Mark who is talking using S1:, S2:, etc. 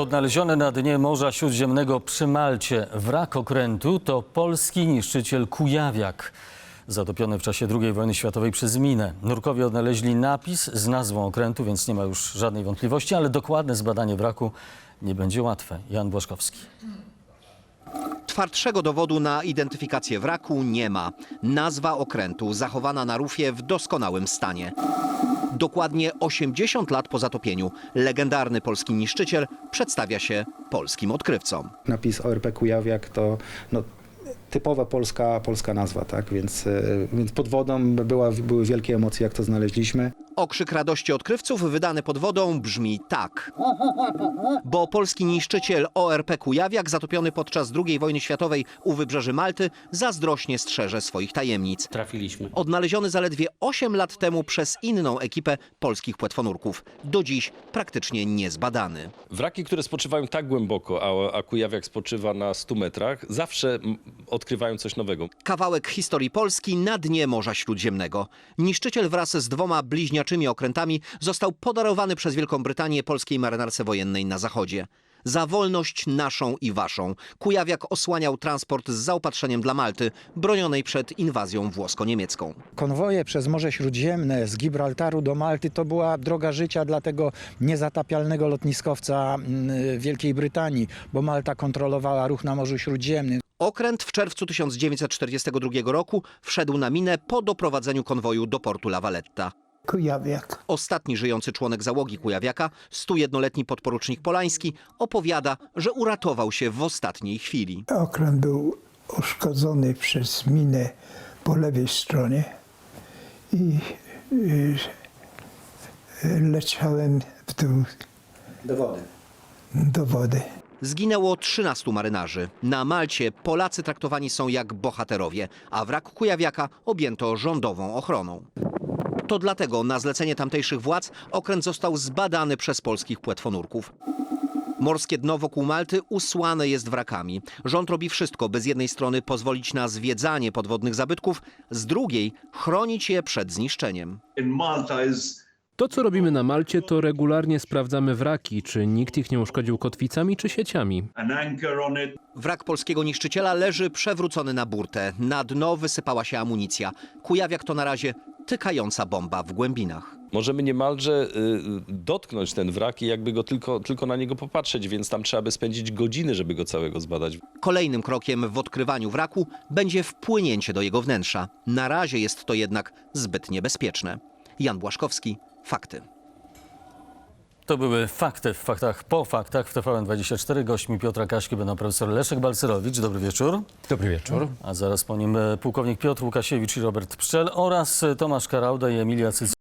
S1: Odnaleziony na dnie Morza Śródziemnego przy Malcie wrak okrętu to polski niszczyciel Kujawiak. Zatopiony w czasie II wojny światowej przez minę. Nurkowie odnaleźli napis z nazwą okrętu, więc nie ma już żadnej wątpliwości, ale dokładne zbadanie wraku nie będzie łatwe. Jan Błaszkowski.
S2: Twardszego dowodu na identyfikację wraku nie ma. Nazwa okrętu zachowana na rufie w doskonałym stanie. Dokładnie 80 lat po zatopieniu legendarny polski niszczyciel przedstawia się polskim odkrywcom.
S3: Napis ORP Kujawiak to no, typowa polska, polska nazwa, tak? Więc, e, więc pod wodą była, były wielkie emocje, jak to znaleźliśmy.
S2: Okrzyk radości odkrywców wydany pod wodą brzmi tak. Bo polski niszczyciel ORP Kujawiak, zatopiony podczas II wojny światowej u wybrzeży Malty, zazdrośnie strzeże swoich tajemnic.
S4: trafiliśmy.
S2: Odnaleziony zaledwie 8 lat temu przez inną ekipę polskich płetwonurków. Do dziś praktycznie niezbadany.
S5: Wraki, które spoczywają tak głęboko, a, a Kujawiak spoczywa na 100 metrach, zawsze odkrywają coś nowego.
S2: Kawałek historii Polski na dnie Morza Śródziemnego. Niszczyciel wraz z dwoma okrętami został podarowany przez Wielką Brytanię polskiej marynarce wojennej na zachodzie. Za wolność naszą i waszą Kujawiak osłaniał transport z zaopatrzeniem dla Malty, bronionej przed inwazją włosko-niemiecką.
S6: Konwoje przez Morze Śródziemne z Gibraltaru do Malty to była droga życia dla tego niezatapialnego lotniskowca mm, Wielkiej Brytanii, bo Malta kontrolowała ruch na Morzu Śródziemnym.
S2: Okręt w czerwcu 1942 roku wszedł na minę po doprowadzeniu konwoju do portu La Valletta.
S7: Kujawiak.
S2: Ostatni żyjący członek załogi Kujawiaka, 101-letni podporucznik Polański, opowiada, że uratował się w ostatniej chwili.
S7: Okręt był uszkodzony przez minę po lewej stronie i y, y, leciałem w dół
S3: Do wody.
S7: do wody.
S2: Zginęło 13 marynarzy. Na Malcie Polacy traktowani są jak bohaterowie, a wrak Kujawiaka objęto rządową ochroną. To dlatego na zlecenie tamtejszych władz okręt został zbadany przez polskich płetwonurków. Morskie dno wokół Malty usłane jest wrakami. Rząd robi wszystko, by z jednej strony pozwolić na zwiedzanie podwodnych zabytków, z drugiej chronić je przed zniszczeniem.
S8: To, co robimy na Malcie, to regularnie sprawdzamy wraki, czy nikt ich nie uszkodził kotwicami czy sieciami.
S2: Wrak polskiego niszczyciela leży przewrócony na burtę. Na dno wysypała się amunicja. Kujawiak to na razie tykająca bomba w głębinach.
S5: Możemy niemalże y, dotknąć ten wrak i jakby go tylko, tylko na niego popatrzeć, więc tam trzeba by spędzić godziny, żeby go całego zbadać.
S2: Kolejnym krokiem w odkrywaniu wraku będzie wpłynięcie do jego wnętrza. Na razie jest to jednak zbyt niebezpieczne. Jan Błaszkowski, Fakty.
S1: To były fakty w faktach po faktach w TVN24. Gośćmi Piotra Kaśki będą profesor Leszek Balcerowicz. Dobry wieczór.
S4: Dobry wieczór.
S1: A zaraz po nim e, pułkownik Piotr Łukasiewicz i Robert Pszczel oraz Tomasz Karauda i Emilia Cyc.